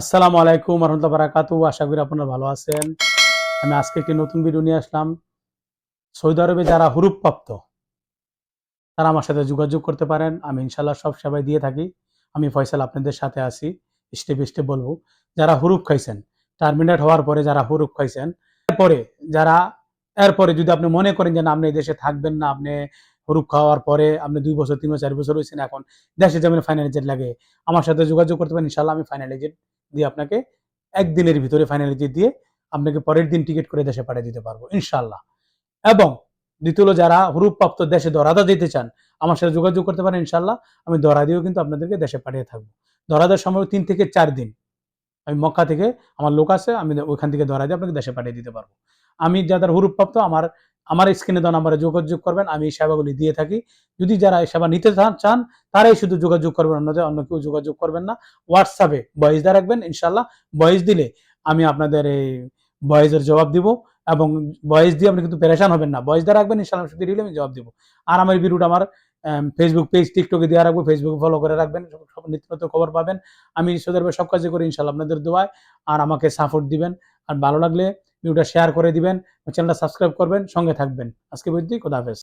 আসসালামু আলাইকুম রহমতুল্লাহ বারাকাতু আশা করি আপনারা ভালো আছেন। আমি আজকে একটি নতুন ভিডিও নিয়ে আসলাম। সৌদি আরবে যারা হুরুপ্রাপ্ত তারা আমার সাথে যোগাযোগ করতে পারেন। আমি ইনশাল্লাহ সব সেবাই দিয়ে থাকি। আমি ফয়সাল আপনাদের সাথে আছি। স্টেপ স্টেপ বলব, যারা হুরুপ খাইছেন টার্মিনেট হওয়ার পরে যারা হুরুপ খাইছেন, এরপরে যারা, এরপরে যদি আপনি মনে করেন যে না, আপনি এই দেশে থাকবেন না, আপনি হুরুপ খাওয়ার পরে আপনি দুই বছর, তিন বছর, চার বছর হয়েছেন এখন, দেশে যেমন ফাইনাল এজেন্ট লাগে, আমার সাথে যোগাযোগ করতে পারেন ইনশাল্লাহ আমি ফাইনাল এজেন্ট দিয়ে আপনাকে একদিনের ভিতরে ফাইনালিটি দিয়ে আপনাকে পরের দিন টিকিট করে দেশে পাঠিয়ে দিতে পারব ইনশাল্লাহ এবং দ্বিতীয় যারা হুরুপ্রাপ্ত দেশে দরাদা দিতে চান, আমার সাথে যোগাযোগ করতে পারেন ইনশাল্লাহ আমি দরা দিয়েও কিন্তু আপনাদেরকে দেশে পাঠিয়ে থাকব। দরাদার সময় তিন থেকে চার দিন। আমি মক্কা থেকে আমার লোক আছে, আমি ওইখান থেকে দরা দিয়ে আপনাকে দেশে পাঠিয়ে দিতে পারব। আমি যাদের হুরুপ্রাপ্ত আমার আমার স্ক্রিনে দেওয়া নাম্বারে যোগাযোগ করবেন, আমি এই সেবাগুলি দিয়ে থাকি। যদি যারা এই সেবা নিতে চান- তারাই শুধু যোগাযোগ করবেন অন্যদের অন্য কেউ যোগাযোগ করবেন না। হোয়াটসঅ্যাপে ভয়েস দিয়ে রাখবেন ইনশাল্লাহ ভয়েস দিলে আমি আপনাদের এই ভয়েসের জবাব দিব এবং ভয়েস দিয়ে আপনি কিন্তু পেরেশান হবেন না। ভয়েস দিয়ে রাখবেন ইনশাল্লাহ শুধু দিলে আমি জবাব দিব। আর আমার ভিডিওটা আমার ফেসবুক পেজ টিকটকে দিয়ে রাখব ফেসবুকে ফলো করে রাখবেন, সব- সব নিত্য নতুন খবর পাবেন। আমি সদর্বে সব কাজে করি ইনশাল্লাহ আপনাদের দোয়ায়। আর আমাকে সাপোর্ট দিবেন। আর ভালো লাগলে ভিডিওটা শেয়ার করে দিবেন চ্যানেলটা সাবস্ক্রাইব করবেন সঙ্গে থাকবেন। আজকে বলছি খোদা হাফেজ।